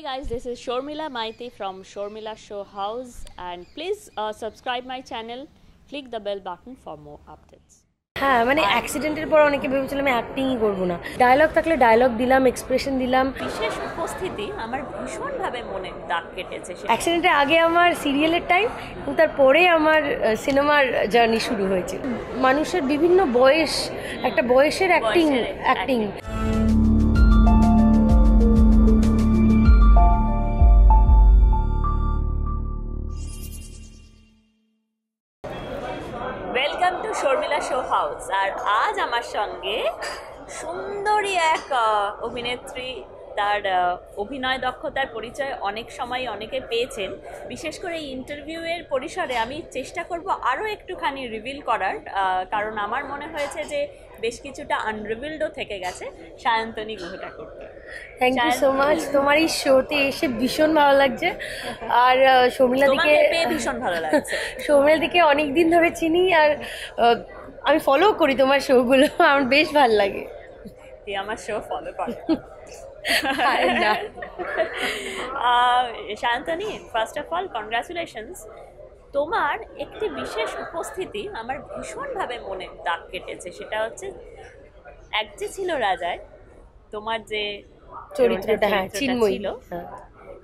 Hey guys, this is Shormila Maiti from Shormila Show House, and please uh, subscribe my channel. Click the bell button for more updates. হ্যাঁ মানে অ্যাক্সিডেন্টের পর অনেকে ভেবেছিলাম আমি অ্যাক্টিংই করব না। ডায়লগ থাকলে ডায়লগ দিলাম এক্সপ্রেশন দিলাম। বিশেষ উপস্থিতি আমার ভীষণভাবে মনে দাগ কেটেছে অ্যাক্সিডেন্টের আগে আমার সিরিয়ালের টাইম এবং তারপরে আমার সিনেমার জার্নি শুরু হয়েছে মানুষের বিভিন্ন বয়স একটা বয়সের অ্যাক্টিং অ্যাক্টিং আজ আমার সঙ্গে সুন্দরী এক অভিনেত্রী। তার অভিনয় দক্ষতার পরিচয় অনেক সময় অনেকে পেয়েছেন। বিশেষ করে এই ইন্টারভিউয়ের পরিসরে আমি চেষ্টা করব আরও একটুখানি রিভিল করার কারণ আমার মনে হয়েছে যে বেশ কিছুটা আনরিভিলডও থেকে গেছে সায়ন্তনী গুহ ঠাকুরকে থ্যাংক ইউ সো মাচ তোমার এই শোতে এসে ভীষণ ভালো লাগছে। আর শর্মিলা দিকে পেয়ে ভীষণ ভালো লাগছে। শর্মিলা দিকে অনেক দিন ধরে চিনি আর আমি ফলো করি তোমার শোগুলো আমার বেশ ভালো লাগে। তুই আমার শো ফলো কর Shantoni first of all congratulations তোমার একটি বিশেষ উপস্থিতি আমার ভীষণভাবে মনে দাগ কেটেছে। সেটা হচ্ছে এক যে ছিল রাজায় তোমার যে চরিত্রটা হ্যাঁ ছিল।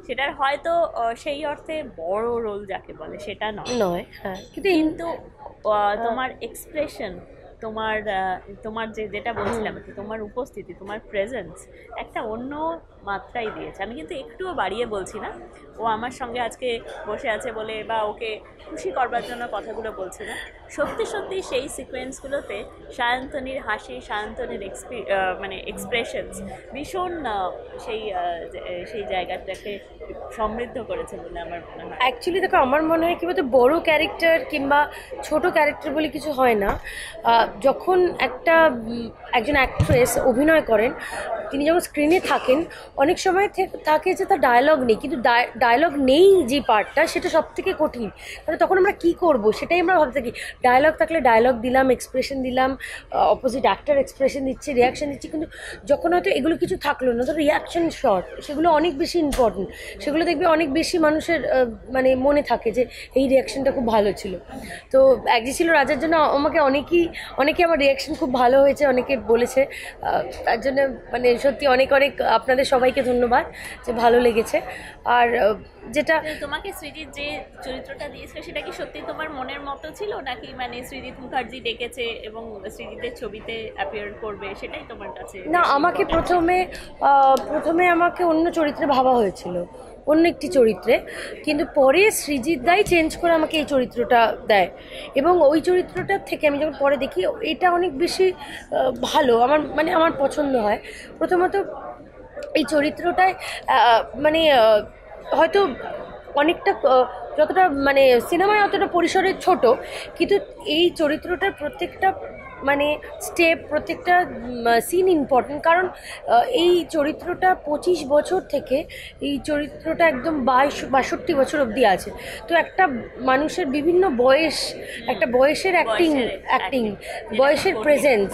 সেটার হয়তো সেই অর্থে বড় রোল যাকে বলে সেটা নয়। নয় হ্যাঁ। কিন্তু আহ, তোমার এক্সপ্রেশন তোমার তোমার যে, যেটা বলছিলাম তোমার উপস্থিতি, তোমার প্রেজেন্স একটা অন্য মাত্রাই দিয়েছে। আমি কিন্তু একটুও বাড়িয়ে বলছি না। ও আমার সঙ্গে আজকে বসে আছে বলে বা ওকে খুশি করবার জন্য কথাগুলো বলছে না। সত্যি সত্যি সেই সিকোয়েন্সগুলোতে সায়ন্তনীর হাসি, সায়ন্তনীর এক্সপি মানে এক্সপ্রেশনস ভীষণ সেই সেই জায়গাটাকে সমৃদ্ধ করেছে বলে আমার মনে হয়। অ্যাকচুয়ালি দেখো, আমার মনে হয় কি বলতো, বড় ক্যারেক্টার কিংবা ছোট ক্যারেক্টার বলে কিছু হয় না। যখন একটা, একজন অ্যাক্ট্রেস অভিনয় করেন, তিনি যখন স্ক্রিনে থাকেন, অনেক সময় থাকে যে তার ডায়লগ নেই, কিন্তু ডায়লগ নেই যে পার্টটা সেটা সব থেকে কঠিন। মানে তখন আমরা কি করব? সেটাই আমরা ভাবতে থাকি। ডায়লগ থাকলে ডায়লগ দিলাম এক্সপ্রেশন দিলাম অপোজিট অ্যাক্টার এক্সপ্রেশন দিচ্ছে রিয়াকশন দিচ্ছে, কিন্তু যখন হয়তো এগুলো কিছু থাকল না তো রিয়াকশন শর্ট সেগুলো অনেক বেশি ইম্পর্টেন্ট সেগুলো দেখবে অনেক বেশি মানুষের মানে মনে থাকে যে, এই রিয়াকশনটা খুব ভালো ছিল। তো, একজি ছিল রাজার জন্য আমাকে অনেকেই অনেকে আমার রিয়াকশন খুব ভালো হয়েছে অনেকে বলেছে তার জন্য মানে সত্যি অনেক অনেক আপনাদের সবাইকে ধন্যবাদ যে ভালো লেগেছে। আর যেটা তোমাকে সৃজিৎ যে চরিত্রটা দিয়েছিল সেটা কি সত্যি তোমার মনের মতো ছিল? নাকি মানে সৃজিৎ মুখার্জি ডেকেছে এবং সৃজিতের ছবিতে অ্যাপিয়ার করবে সেটাই তোমার কাছে না আমাকে প্রথমে প্রথমে আমাকে অন্য চরিত্রে ভাবা হয়েছিল। অন্য একটি চরিত্রে। কিন্তু পরে সৃজিৎ দাই চেঞ্জ করে আমাকে এই চরিত্রটা দেয়। এবং ওই চরিত্রটার থেকে আমি যখন পরে দেখি, এটা অনেক বেশি ভালো। আমার মানে আমার পছন্দ হয়। প্রথমত এই চরিত্রটায় মানে হয়তো অনেকটা যতটা মানে সিনেমায় অতটা পরিসরে ছোট কিন্তু এই চরিত্রটার প্রত্যেকটা মানে স্টেপ প্রত্যেকটা সিন ইম্পর্টেন্ট কারণ এই চরিত্রটা পঁচিশ বছর থেকে এই চরিত্রটা একদম বাইশ বাষট্টি বছর অবধি আছে। তো একটা মানুষের বিভিন্ন বয়স একটা বয়সের অ্যাক্টিং অ্যাক্টিং বয়সের প্রেজেন্স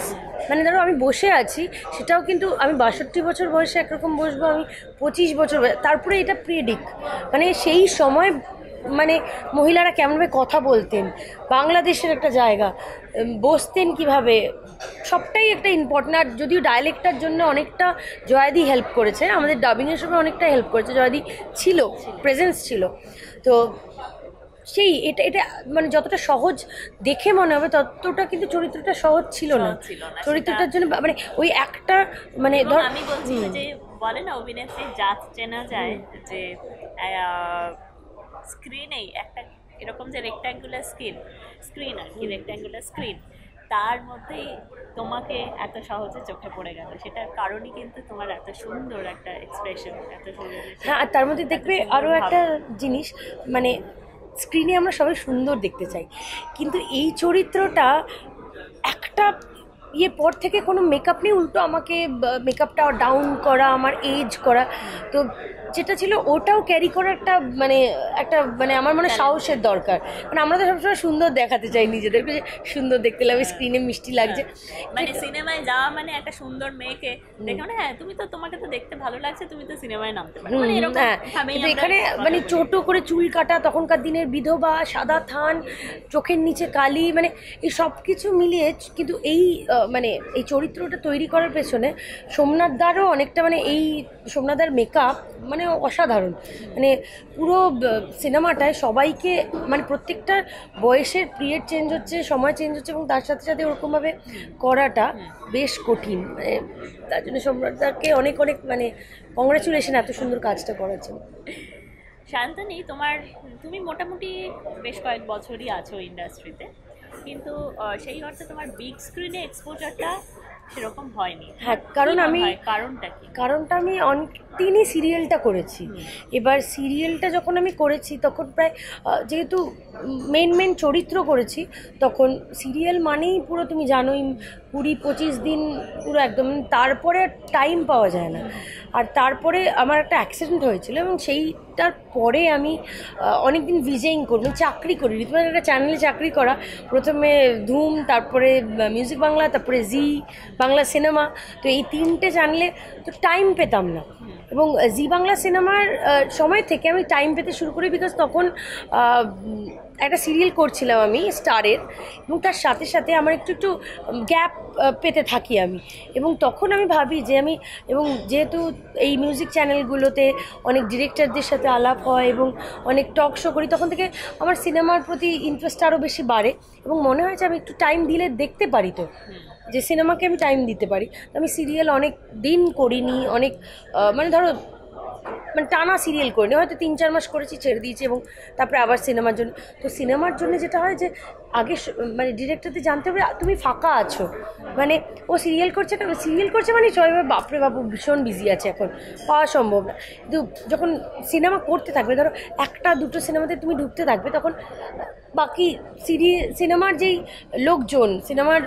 মানে ধরো আমি বসে আছি, সেটাও কিন্তু আমি বাষট্টি বছর বয়সে একরকম বসবো, আমি পঁচিশ বছর তারপরে এটা প্রিডিক মানে সেই সময় মানে মহিলারা কেমনভাবে কথা বলতেন, বাংলাদেশের একটা জায়গা বসতেন কীভাবে, সবটাই একটা ইম্পর্টেন্ট আর যদিও ডায়ালেক্টটার জন্য অনেকটা জয়াদি হেল্প করেছে, আমাদের ডাবিংয়ের সময় অনেকটা হেল্প করেছে, জয়াদি ছিল প্রেজেন্স ছিল। তো সেই এটা এটা মানে যতটা সহজ দেখে মনে হবে ততটা কিন্তু চরিত্রটা সহজ ছিল না। চরিত্রটার জন্য মানে ওই একটা মানে ধর আমি বলছি যে বলে না অভিনেত্রীর জাত চেনা যায় যে স্ক্রিনেই একটা এরকম যে রেক্ট্যাঙ্গুলার স্ক্রিন স্ক্রিন আর কি রেক্ট্যাঙ্গুলার স্ক্রিন তার মধ্যেই তোমাকে এত সহজে চোখে পড়ে গেল। সেটার কারণই কিন্তু তোমার এত সুন্দর একটা এক্সপ্রেশন এত সুন্দর হ্যাঁ আর তার মধ্যে দেখবে আরও একটা জিনিস মানে স্ক্রিনে আমরা সবাই সুন্দর দেখতে চাই। কিন্তু এই চরিত্রটা একটা ইয়ে পর থেকে কোনো মেকআপ নেই, উল্টো আমাকে মেকআপটা ডাউন করা, আমার এজ করা। তো যেটা ছিল ওটাও ক্যারি করার একটা মানে একটা মানে আমার মনে সাহসের দরকার। মানে আমরা তো সবসময় সুন্দর দেখাতে চাই নিজেদেরকে যে সুন্দর দেখতে লাগবে স্ক্রিনে মিষ্টি লাগছে। মানে সিনেমায় যাওয়া মানে একটা সুন্দর মেয়েকে দেখে মানে হ্যাঁ তুমি তো তোমাকে তো দেখতে ভালো লাগছে তুমি তো সিনেমায় নামতে পারো। মানে এরকম হ্যাঁ। এখানে মানে। ছোট করে চুল কাটা তখনকার দিনের বিধবা সাদা থান চোখের নিচে কালি মানে এই সব কিছু মিলিয়ে কিন্তু এই মানে এই চরিত্রটা তৈরি করার পেছনে সোমনাথ দারও অনেকটা মানে এই সোমনাথদার মেকআপ মানে অসাধারণ। মানে পুরো সিনেমাটায় সবাইকে মানে প্রত্যেকটা বয়সের পিরিয়ড চেঞ্জ হচ্ছে সময় চেঞ্জ হচ্ছে এবং তার সাথে সাথে ওরকমভাবে করাটা বেশ কঠিন। মানে তার জন্য সম্রাটদাকে অনেক অনেক মানে কংগ্রাচুলেশন এত সুন্দর কাজটা করার জন্য শান্তনী তোমার তুমি মোটামুটি বেশ কয়েক বছরই আছো ইন্ডাস্ট্রিতে কিন্তু সেই অর্থে তোমার বিগ স্ক্রিনে এক্সপোজারটা সেরকম হয়নি। হ্যাঁ কারণ আমি? কারণটা কি? কারণটা আমি অনেক দিনই সিরিয়ালটা করেছি। এবার সিরিয়ালটা যখন আমি করেছি তখন প্রায় যেহেতু মেন মেন চরিত্র করেছি তখন সিরিয়াল মানেই পুরো তুমি জানোই কুড়ি পঁচিশ দিন পুরো একদম তারপরে টাইম পাওয়া যায় না। আর তারপরে আমার একটা অ্যাক্সিডেন্ট হয়েছিল এবং সেইটার পরে আমি অনেক দিন ভিজেইং করি মানে চাকরি করি রীতিমতো একটা চ্যানেলে চাকরি করা প্রথমে ধুম তারপরে মিউজিক বাংলা তারপরে জি বাংলা সিনেমা তো এই তিনটে চ্যানেলে তো টাইম পেতাম না। এবং জি বাংলা সিনেমার সময় থেকে আমি টাইম পেতে শুরু করি বিকজ তখন একটা সিরিয়াল করছিলাম আমি স্টারের এবং তার সাথে সাথে আমার একটু একটু গ্যাপ পেতে থাকি আমি। এবং তখন আমি ভাবি যে আমি, এবং যেহেতু এই মিউজিক চ্যানেলগুলোতে অনেক ডিরেক্টরদের সাথে আলাপ হয় এবং অনেক টক শো করি, তখন থেকে আমার সিনেমার প্রতি ইন্টারেস্ট আরও বেশি বাড়ে এবং মনে হয় যে আমি একটু টাইম দিলে দেখতে পারি তো। যে সিনেমাকে আমি টাইম দিতে পারি। আমি সিরিয়াল অনেক দিন করিনি, অনেক মানে ধরো মানে টানা সিরিয়াল করিনি। হয়তো তিন চার মাস করেছি, ছেড়ে দিয়েছি এবং তারপরে আবার সিনেমার জন্য। তো সিনেমার জন্য যেটা হয় যে, আগে মানে ডিরেক্টরদের জানতে হবে, তুমি ফাঁকা আছো। মানে ও সিরিয়াল করছে কেন? সিরিয়াল করছে মানে সবাই বাপরে বাবু, ভীষণ বিজি আছে এখন। পাওয়া সম্ভব না। কিন্তু যখন সিনেমা করতে থাকবে, ধরো একটা, দুটো সিনেমাতে তুমি ঢুকতে থাকবে, তখন বাকি সিরি সিনেমার যেই লোকজন সিনেমার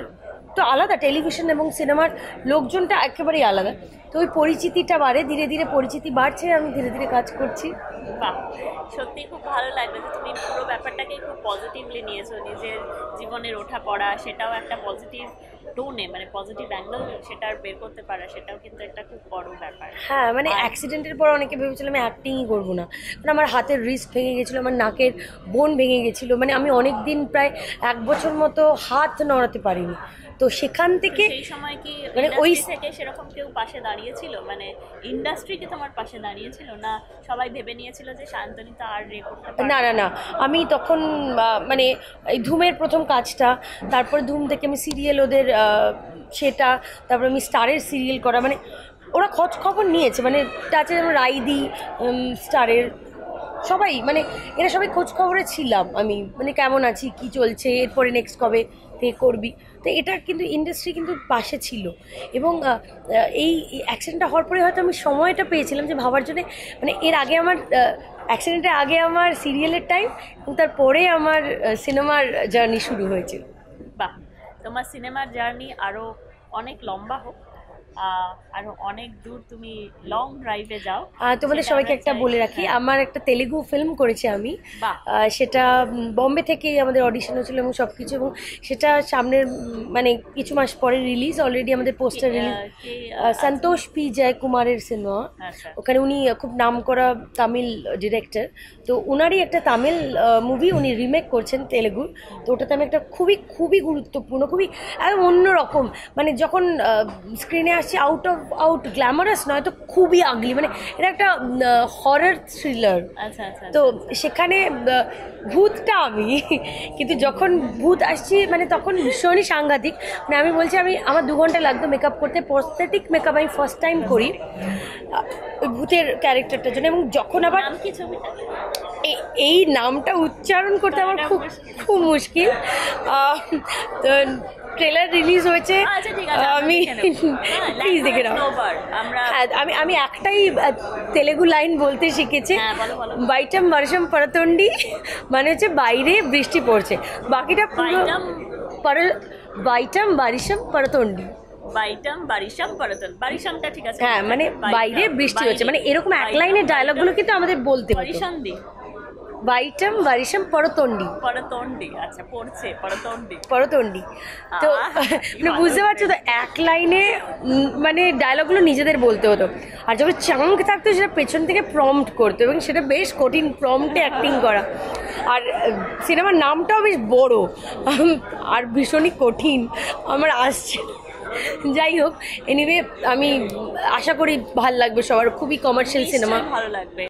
তো আলাদা টেলিভিশন এবং সিনেমার লোকজনটা একেবারেই আলাদা। তো ওই পরিচিতিটা বাড়ে ধীরে ধীরে পরিচিতি বাড়ছে আমি ধীরে ধীরে কাজ করছি। বাহ সত্যি খুব ভালো লাগবে যে তুমি পুরো ব্যাপারটাকে খুব পজিটিভলি নিয়েছো নিজের জীবনের ওঠা পড়া সেটাও একটা পজিটিভ টোনে মানে পজিটিভ অ্যাঙ্গেল সেটা আর বের করতে পারা সেটাও কিন্তু একটা খুব বড় ব্যাপার। হ্যাঁ মানে অ্যাক্সিডেন্টের পর অনেকে ভেবেছিলাম আমি অ্যাক্টিংই করব না। কারণ আমার হাতের রিস্ক ভেঙে গেছিল আমার নাকের বোন ভেঙে গেছিল মানে আমি অনেক দিন প্রায় এক বছর মতো হাত নড়াতে পারিনি। তো সেখান থেকে সেই সময় কি মানে মানে ওই- থেকে সেরকম কেউ পাশে দাঁড়িয়েছিল? মানে ইন্ডাস্ট্রি কি তোমার পাশে দাঁড়িয়েছিল না সবাই ভেবে নিয়েছিল যে শান্তনী তো আর রে না না না। আমি তখন মানে এই ধুমের প্রথম কাজটা তারপর ধুম থেকে আমি সিরিয়াল ওদের সেটা তারপর আমি স্টারের সিরিয়াল করা মানে ওরা খোঁজ খবর নিয়েছে মানে টাচে যেমন রাইদি স্টারের সবাই মানে এরা সবাই খোঁজ খবরে ছিলাম আমি। মানে কেমন আছি কি চলছে এরপরে নেক্সট কবে থেকে করবি? তো এটা কিন্তু ইন্ডাস্ট্রি কিন্তু পাশে ছিল। এবং এই অ্যাক্সিডেন্টটা হওয়ার পরে হয়তো আমি সময়টা পেয়েছিলাম যে ভাবার জন্যে। মানে এর আগে আমার অ্যাক্সিডেন্টের আগে আমার সিরিয়ালের টাইম এবং তারপরে আমার সিনেমার জার্নি শুরু হয়েছিল। বাহ! তোমার সিনেমার জার্নি আরও অনেক লম্বা হোক। আরও অনেক দূর তুমি লং ড্রাইভে যাও। তোমাদের সবাইকে একটা বলে রাখি হ্যাঁ। আমার একটা তেলেগু ফিল্ম করেছি আমি। সেটা বম্বে থেকেই আমাদের অডিশন হয়েছিল এবং সব কিছু এবং সেটা সামনের মানে কিছু মাস পরে রিলিজ অলরেডি আমাদের poster release Santosh P Joy কুমারের সিনেমা ওখানে উনি খুব নাম করা তামিল ডিরেক্টর তো ওনারই একটা তামিল মুভি উনি রিমেক করছেন তেলেগুর তো ওটাতে আমি একটা খুবই খুবই গুরুত্বপূর্ণ খুবই একদম অন্যরকম। মানে যখন স্ক্রিনে আসছে আউট অফ আউট গ্ল্যামারাস নয় তো খুবই আগলি মানে এটা একটা হরার থ্রিলার আচ্ছা আচ্ছা তো সেখানে ভূতটা আমি কিন্তু যখন ভূত আসছি মানে তখন ভীষণই সাংঘাতিক। মানে আমি বলছি আমি আমার দু ঘণ্টা লাগতো মেকআপ করতে। প্রস্থেটিক মেকআপ আমি ফার্স্ট টাইম করি ওই ভূতের ক্যারেক্টারটার জন্য। এবং যখন আবার এই নামটা উচ্চারণ করতে আমার খুব খুব মুশকিল। তো ট্রেলার রিলিজ হয়েছে আচ্ছা আমি নেব। হ্যাঁ, প্লিজ দেখে নাও। হ্যাঁ আমি আমি একটাই তেলেগু লাইন বলতে শিখেছি। বাইটাম বর্ষম পরতন্ডি মানে হচ্ছে বাইরে বৃষ্টি পড়ছে। বাকিটা পুরো বাইটাম? পর বাইটাম বারিশম পরতন্ডি বাইটাম বারিশাম পরতন বারিশামটা ঠিক আছে। হ্যাঁ মানে বাইরে বৃষ্টি হচ্ছে। মানে এরকম এক লাইনের ডায়লগগুলো কিন্তু আমাদের বলতে হতো। বারিশান্দি বাইটাম বারিশম পরতন্ডি পরতন্ডি আচ্ছা পড়ছে পরতন্ডি পরতন্ডি তো মানে বুঝতে পারছ তো এক লাইনে মানে ডায়লগগুলো নিজেদের বলতে হতো। আর যখন চাঙ্ক থাকতো সেটা পেছন থেকে প্রম্পট করতো এবং সেটা বেশ কঠিন প্রম্পটে অ্যাক্টিং করা। আর সিনেমার নামটাও বেশ বড়। আর ভীষণই কঠিন। আমার আসছে। যাই হোক এনিওয়ে আমি আশা করি ভালো লাগবে সবার। খুবই কমার্শিয়াল সিনেমা ভালো লাগবে।